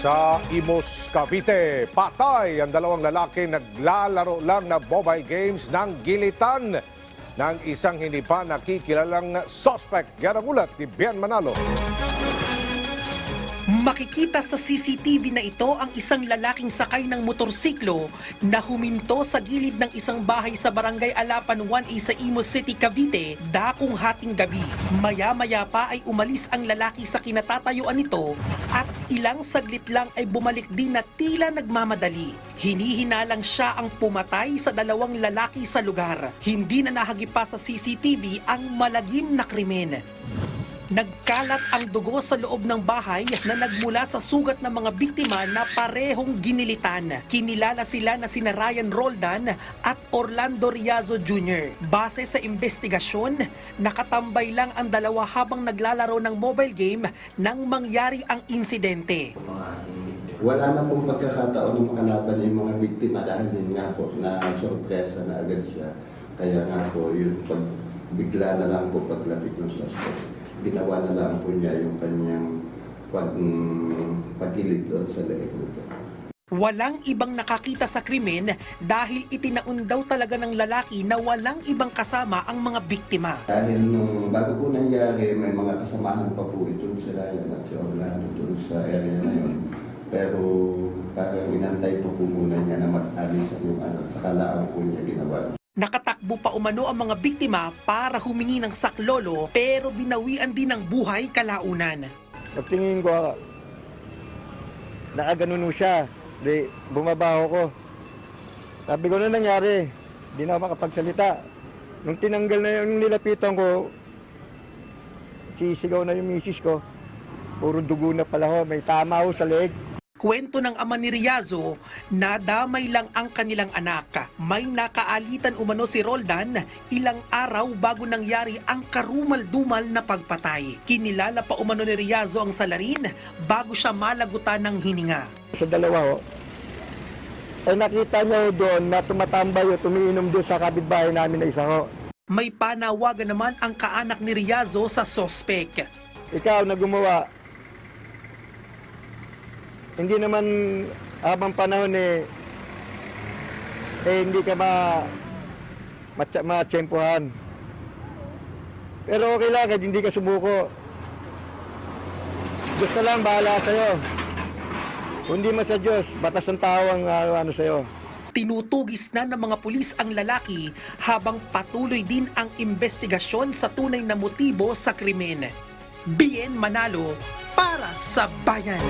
Sa Imus, Cavite, patay ang dalawang lalaki naglalaro lang na mobile games ng gilitan ng isang hindi pa nakikilalang suspect. Yan ang ulat ni Bian Manalo. Makikita sa CCTV na ito ang isang lalaking sakay ng motorsiklo na huminto sa gilid ng isang bahay sa barangay Alapan 1A sa Imus City, Cavite, dakong hating gabi. Maya-maya pa ay umalis ang lalaki sa kinatatayuan nito at ilang saglit lang ay bumalik din na tila nagmamadali. Hinihinalang siya ang pumatay sa dalawang lalaki sa lugar. Hindi na nahagip pa sa CCTV ang malagim na krimen. Nagkalat ang dugo sa loob ng bahay na nagmula sa sugat ng mga biktima na parehong ginilitan. Kinilala sila na sina Ryan Roldan at Orlando Riazo Jr. Base sa investigasyon, nakatambay lang ang dalawa habang naglalaro ng mobile game nang mangyari ang insidente. Wala na pong pagkakataon ng makalaban yung mga biktima dahil yun nga po na sorpresa na agad siya. Kaya nga po yung pag bigla na lang po paglapit ng suspect, ginawa na lang po niya yung kanyang pag, pagilid doon sa leeg nito. Walang ibang nakakita sa krimen dahil itinaon daw talaga ng lalaki na walang ibang kasama ang mga biktima. Dahil nung bago po nangyari, may mga kasamahan pa po itong si Ryan at si Orlando doon sa area na yun. Pero parang inantay po po muna niya na mag-alis yung ano, saka lang po niya ginawa. Nakatakbo pa umano ang mga biktima para humingi ng saklolo pero binawian din ng buhay kalaunan. Pagtingin ko, nakaganuno siya. Di, bumaba ako. Sabi ko na nangyari, di na ako makapagsalita. Nung tinanggal na yung nilapitan ko, sisigaw na yung misis ko. Puro dugo na pala ho, may tama ho sa leeg. Kwento ng ama ni Riazo, nadamay lang ang kanilang anak. May nakaalitan umano si Roldan ilang araw bago nangyari ang karumal-dumal na pagpatay. Kinilala pa umano ni Riazo ang salarin bago siya malagutan ng hininga. Sa dalawa ho, ay nakita niya ho doon na tumatambay o tumiinom doon sa kapitbahay namin na isa ho. May panawagan naman ang kaanak ni Riazo sa sospek. ikaw na gumawa, hindi naman habang panahon eh, eh hindi ka ma matsempuhan. Pero okay lang kahit hindi ka sumuko. Diyos na lang bahala sa'yo. Hindi man sa Diyos, batas ng tao ang ano, ano sa'yo. Tinutugis na ng mga pulis ang lalaki habang patuloy din ang investigasyon sa tunay na motibo sa krimen. BN Manalo para sa bayan.